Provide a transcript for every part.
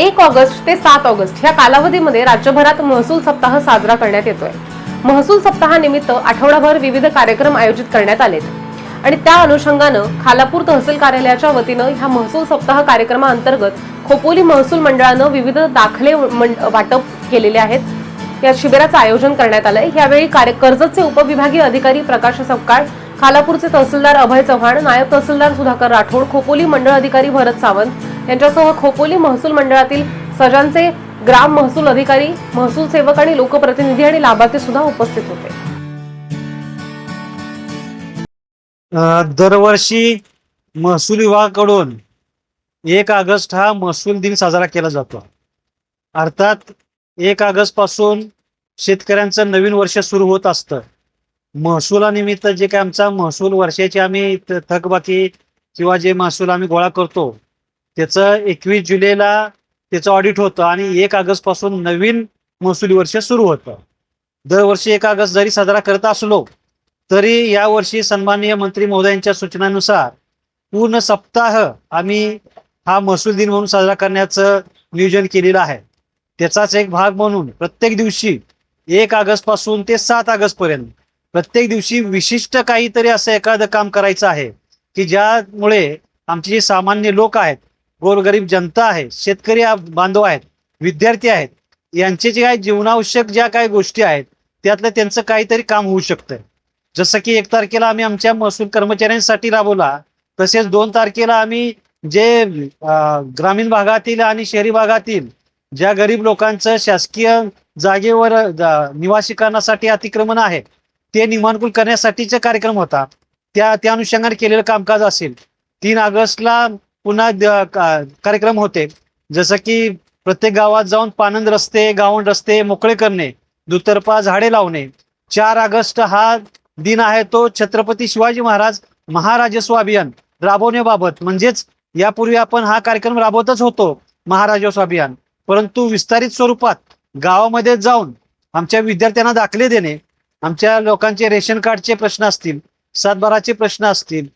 एक ऑगस्ट ते सात ऑगस्ट या कालावधीमध्ये राज्यभरात महसूल सप्ताह साजरा करण्यात येतोय. महसूल सप्ताहानिमित्त आठवडाभर विविध कार्यक्रम आयोजित करण्यात आलेत. आणि त्या अनुषंगानं खालापूर तहसील कार्यालयाच्या वतीनं ह्या महसूल सप्ताह कार्यक्रमाअंतर्गत खोपोली महसूल मंडळानं विविध दाखले मंड- वाटप केलेले आहेत. या शिबिराचं आयोजन करण्यात आलंय. यावेळी कार्य कर्जतचे उपविभागीय अधिकारी प्रकाश सपकाळ खालापूरचे तहसीलदार अभय चव्हाण नायब तहसीलदार सुधाकर राठोड खोपोली मंडळ अधिकारी भरत सावंत यांच्यासह खोपोली महसूल मंडळातील सजांचे ग्राम महसूल अधिकारी महसूल सेवक आणि लोकप्रतिनिधी आणि लाभार्थी सुद्धा उपस्थित होते. दरवर्षी महसूल विभागाकडून एक ऑगस्ट हा महसूल दिन साजरा केला जातो. अर्थात एक ऑगस्टपासून शेतकऱ्यांचं नवीन वर्ष सुरू होत असतं. महसुलानिमित्त जे काय आमचा महसूल वर्षाची आम्ही थकबाकी किंवा जे महसूल आम्ही गोळा करतो त्याचं एकवीस जुलैला त्याचं ऑडिट होतं आणि एक ऑगस्टपासून नवीन महसुली वर्ष सुरू होतं. दरवर्षी एक ऑगस्ट जरी साजरा करत असलो तरी यावर्षी सन्माननीय मंत्री महोदयांच्या सूचनानुसार पूर्ण सप्ताह आम्ही हा महसूल दिन म्हणून साजरा करण्याचं नियोजन केलेलं आहे. त्याचाच एक भाग म्हणून प्रत्येक दिवशी एक ऑगस्टपासून ते सात ऑगस्ट पर्यंत प्रत्येक दिवशी विशिष्ट काहीतरी असं एखादं काम करायचं आहे की ज्यामुळे आमचे जे सामान्य लोक आहेत गोरगरीब जनता आहे शेतकरी बांधव आहेत विद्यार्थी आहेत यांचे जे काही जीवनावश्यक ज्या काही गोष्टी आहेत त्यातलं त्यांचं काहीतरी काम होऊ शकतं जसं की एक तारखेला आम्ही आमच्या महसूल कर्मचाऱ्यांसाठी राबवला तसेच दोन तारखेला आम्ही जे ग्रामीण भागातील आणि शहरी भागातील ज्या गरीब लोकांचं शासकीय जागेवर निवासीकरणासाठी अतिक्रमण आहे ते निमाणकूल करण्यासाठीचा कार्यक्रम होता. त्या त्या अनुषंगाने केलेलं कामकाज असेल. तीन ऑगस्टला पुन्हा कार्यक्रम होते. जसं की प्रत्येक गावात जाऊन पानंद रस्ते गावण रस्ते मोकळे करणे दुतर्फा झाडे लावणे. चार ऑगस्ट हा दिन आहे तो छत्रपती शिवाजी महाराज महाराजस्व अभियान राबवण्याबाबत. म्हणजेच यापूर्वी आपण हा कार्यक्रम राबवतच होतो महाराजस्व अभियान परंतु विस्तारित स्वरूपात गावामध्ये जाऊन आमच्या विद्यार्थ्यांना दाखले देणे आमच्या लोकांचे रेशन कार्डचे प्रश्न असतील सातबाराचे प्रश्न असतील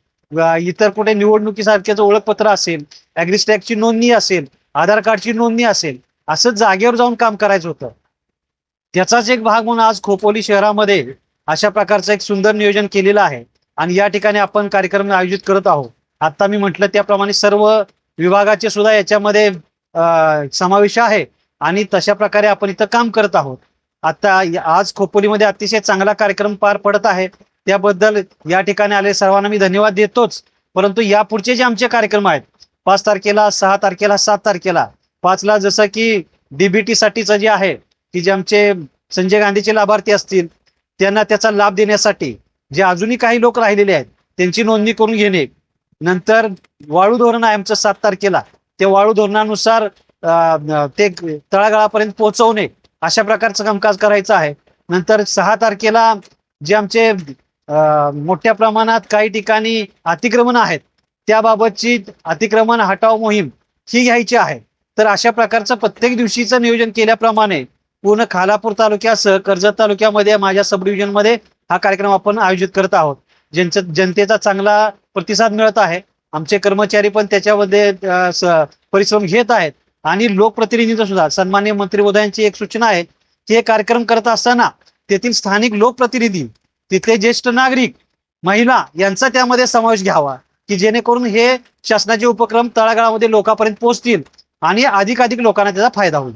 इतर कुठे निवडणुकीसारख्याचं ओळखपत्र असेल ॲग्रिस्टॅकची नोंदणी असेल आधार कार्डची नोंदणी असेल असं जागेवर जाऊन काम करायचं होतं. त्याचाच एक भाग म्हणून आज खोपोली शहरामध्ये अशा प्रकारचं एक सुंदर नियोजन केलेलं आहे. आणि या ठिकाणी आपण कार्यक्रम आयोजित करत आहोत. आता मी म्हटलं त्याप्रमाणे सर्व विभागाचे सुद्धा याच्यामध्ये समावेश आहे. आणि तशा प्रकारे आपण इथं काम करत आहोत. आता आज खोपोलीमध्ये अतिशय चांगला कार्यक्रम पार पडत आहे. त्याबद्दल या ठिकाणी आले सर्वांना मी धन्यवाद देतोच. परंतु यापुढचे जे आमचे कार्यक्रम आहेत पाच तारखेला सहा तारखेला सात तारखेला पाचला जसं की डीबीटी साठीचं जे आहे की जे आमचे संजय गांधीचे लाभार्थी असतील त्यांना त्याचा लाभ देण्यासाठी जे अजूनही काही लोक राहिलेले आहेत त्यांची नोंदणी करून घेणे. नंतर वाळू धोरण आहे आमचं सात तारखेला. ते वाळू धोरणानुसार ते तळागाळापर्यंत पोहोचवणे अशा प्रकारचं कामकाज करायचं आहे. नंतर सहा तारखेला जे आमचे मोठ्या प्रमाणात काही ठिकाणी अतिक्रमण आहेत. त्याबाबतची अतिक्रमण हटाव मोहीम ही घ्यायची आहे. तर अशा प्रकारचं प्रत्येक दिवशीचं नियोजन केल्याप्रमाणे पूर्ण खालापूर तालुक्यासह कर्जत तालुक्यामध्ये माझ्या सब डिव्हिजनमध्ये हा कार्यक्रम आपण आयोजित करत आहोत. ज्यांचं जनतेचा चांगला प्रतिसाद मिळत आहे. आमचे कर्मचारी पण त्याच्यामध्ये स- परिश्रम घेत आहेत. आणि लोकप्रतिनिधींचा सुद्धा सन्मान्य मंत्री महोदयांची एक सूचना आहे की हे कार्यक्रम करत असताना तेथील स्थानिक लोकप्रतिनिधी तिथले ज्येष्ठ नागरिक महिला यांचा त्यामध्ये समावेश घ्यावा की जेणेकरून हे शासनाचे उपक्रम तळागाळामध्ये लोकांपर्यंत पोहोचतील आणि अधिकाधिक लोकांना त्याचा फायदा होईल.